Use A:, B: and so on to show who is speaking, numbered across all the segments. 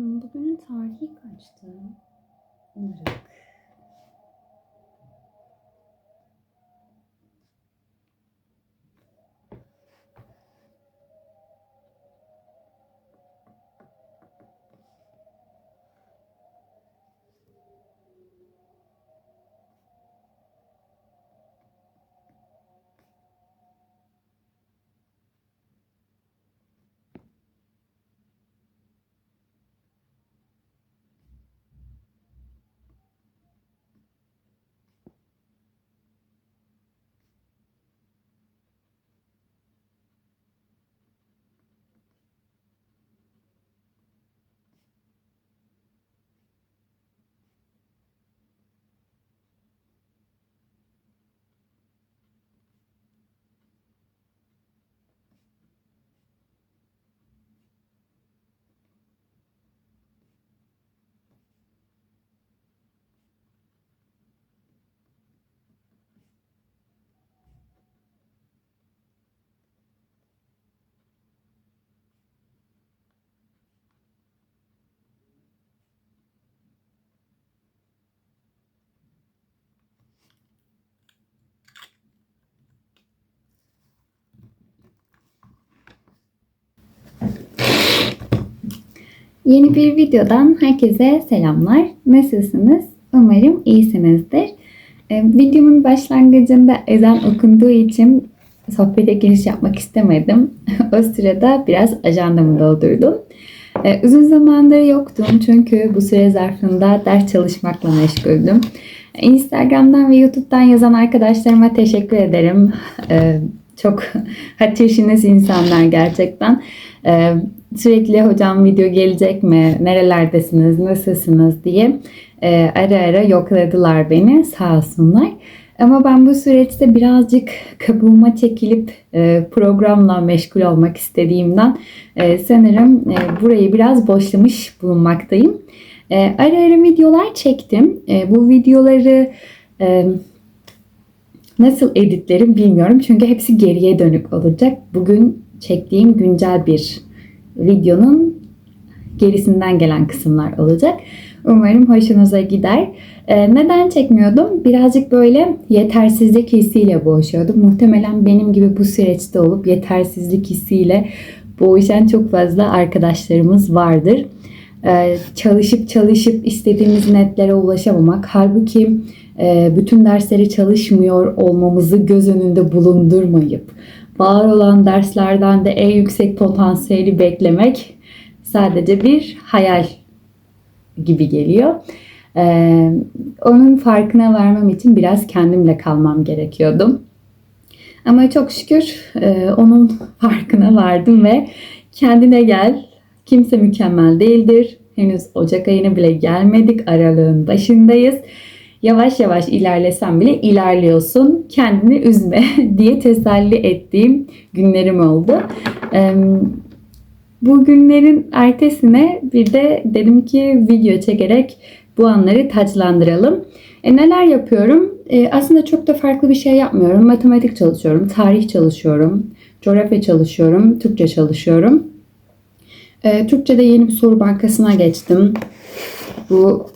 A: Bugünün tarihi kaçtı? Aralık. Yeni bir videodan herkese selamlar. Nasılsınız? Umarım iyisinizdir. Ee, videomun başlangıcında ezan okunduğu için sohbete giriş yapmak istemedim. o sırada biraz ajandamı doldurdum. Ee, uzun zamandır yoktum çünkü bu süre zarfında ders çalışmakla meşguldüm. Instagram'dan ve YouTube'dan yazan arkadaşlarıma teşekkür ederim. Ee, çok hatırşiniz insanlar gerçekten. Ee, sürekli hocam video gelecek mi, nerelerdesiniz, nasılsınız diye e, ara ara yokladılar beni sağ olsunlar. Ama ben bu süreçte birazcık kabuğuma çekilip e, programla meşgul olmak istediğimden e, sanırım burayı biraz boşlamış bulunmaktayım. Ara ara videolar çektim. Bu videoları nasıl editlerim bilmiyorum çünkü hepsi geriye dönük olacak. Bugün çektiğim güncel bir videonun gerisinden gelen kısımlar olacak. Umarım hoşunuza gider. Ee, neden çekmiyordum? Birazcık böyle yetersizlik hissiyle boğuşuyordum. Muhtemelen benim gibi bu süreçte olup yetersizlik hissiyle boğuşan çok fazla arkadaşlarımız vardır. Ee, çalışıp çalışıp istediğimiz netlere ulaşamamak. Halbuki e, bütün dersleri çalışmıyor olmamızı göz önünde bulundurmayıp var olan derslerden de en yüksek potansiyeli beklemek sadece bir hayal gibi geliyor. Ee, onun farkına varmam için biraz kendimle kalmam gerekiyordu. Ama çok şükür e, onun farkına vardım ve kendine gel. Kimse mükemmel değildir. Henüz Ocak ayına bile gelmedik. Aralığın başındayız. Yavaş yavaş ilerlesen bile ilerliyorsun. Kendini üzme diye teselli ettiğim günlerim oldu. Bu günlerin ertesine bir de dedim ki video çekerek bu anları taçlandıralım. E, neler yapıyorum? E, aslında çok da farklı bir şey yapmıyorum. Matematik çalışıyorum, tarih çalışıyorum, coğrafya çalışıyorum, Türkçe çalışıyorum. E, Türkçe'de yeni bir soru bankasına geçtim. Bu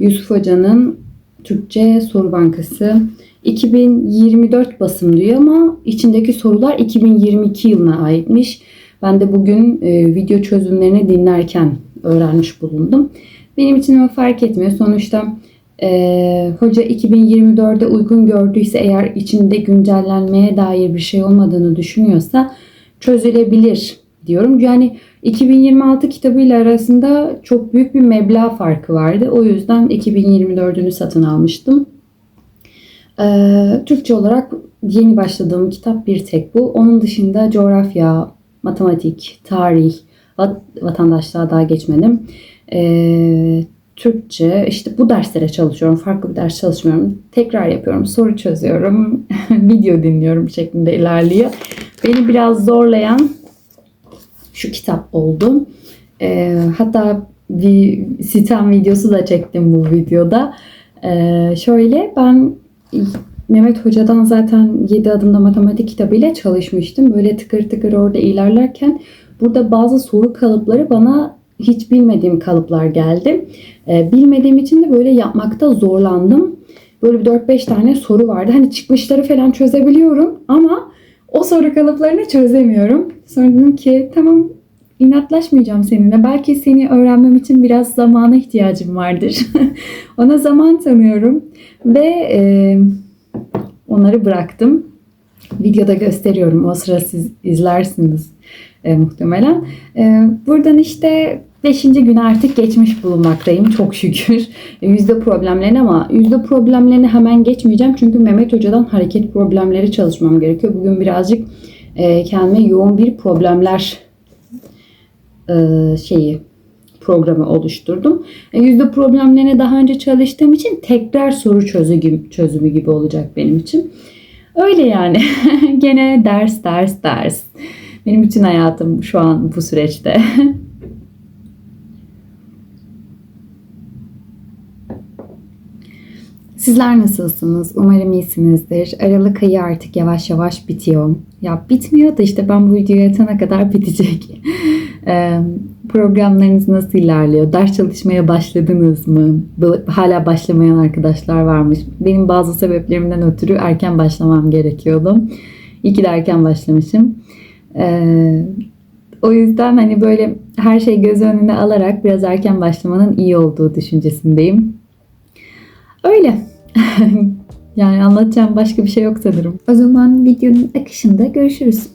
A: Yusuf Hoca'nın Türkçe Soru Bankası 2024 basım diyor ama içindeki sorular 2022 yılına aitmiş. Ben de bugün e, video çözümlerini dinlerken öğrenmiş bulundum. Benim için ama fark etmiyor. Sonuçta e, hoca 2024'de uygun gördüyse eğer içinde güncellenmeye dair bir şey olmadığını düşünüyorsa çözülebilir diyorum. Yani 2026 kitabıyla arasında çok büyük bir meblağ farkı vardı. O yüzden 2024'ünü satın almıştım. Ee, Türkçe olarak yeni başladığım kitap bir tek bu. Onun dışında coğrafya, matematik, tarih, vat- vatandaşlığa daha geçmedim. Ee, Türkçe işte bu derslere çalışıyorum. Farklı bir ders çalışmıyorum. Tekrar yapıyorum. Soru çözüyorum. video dinliyorum şeklinde ilerliyor. Beni biraz zorlayan şu kitap oldu. Ee, hatta bir sitem videosu da çektim bu videoda. Ee, şöyle ben Mehmet Hoca'dan zaten 7 adımda matematik kitabıyla çalışmıştım. Böyle tıkır tıkır orada ilerlerken burada bazı soru kalıpları bana hiç bilmediğim kalıplar geldi. Ee, bilmediğim için de böyle yapmakta zorlandım. Böyle bir 4-5 tane soru vardı. Hani çıkmışları falan çözebiliyorum ama o soru kalıplarını çözemiyorum. Sonra dedim ki tamam inatlaşmayacağım seninle. Belki seni öğrenmem için biraz zamana ihtiyacım vardır. Ona zaman tanıyorum ve e, onları bıraktım. Videoda gösteriyorum. O sıra siz izlersiniz e, muhtemelen. E, buradan işte 5. gün artık geçmiş bulunmaktayım çok şükür. Yüzde problemlerini ama yüzde problemlerini hemen geçmeyeceğim. Çünkü Mehmet Hoca'dan hareket problemleri çalışmam gerekiyor. Bugün birazcık e, kendime yoğun bir problemler e, şeyi programı oluşturdum. E, Yüzde problemlerine daha önce çalıştığım için tekrar soru çözümü gibi olacak benim için. Öyle yani. Gene ders ders ders. Benim bütün hayatım şu an bu süreçte. Sizler nasılsınız? Umarım iyisinizdir. Aralık ayı artık yavaş yavaş bitiyor. Ya bitmiyor da işte ben bu videoyu atana kadar bitecek. Programlarınız nasıl ilerliyor? Ders çalışmaya başladınız mı? Hala başlamayan arkadaşlar varmış. Benim bazı sebeplerimden ötürü erken başlamam gerekiyordu. İyi ki de erken başlamışım. O yüzden hani böyle her şeyi göz önüne alarak biraz erken başlamanın iyi olduğu düşüncesindeyim. Öyle. yani anlatacağım başka bir şey yok sanırım. O zaman videonun akışında görüşürüz.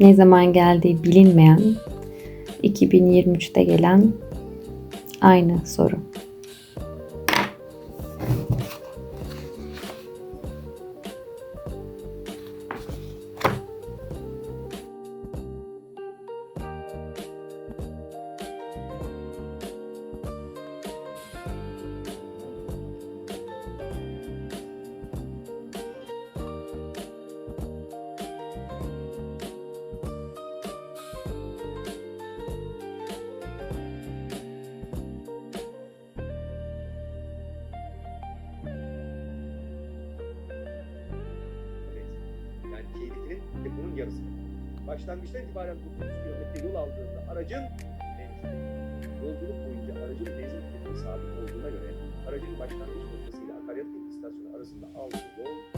A: Ne zaman geldiği bilinmeyen 2023'te gelen aynı soru.
B: Yarısı. Başlangıçtan itibaren 900 kilometre yol aldığında aracın menzili, yolculuk boyunca aracın benzin tüketimi sabit olduğuna göre aracın başlangıç noktasıyla akaryakıt istasyonu arasında aldığı yol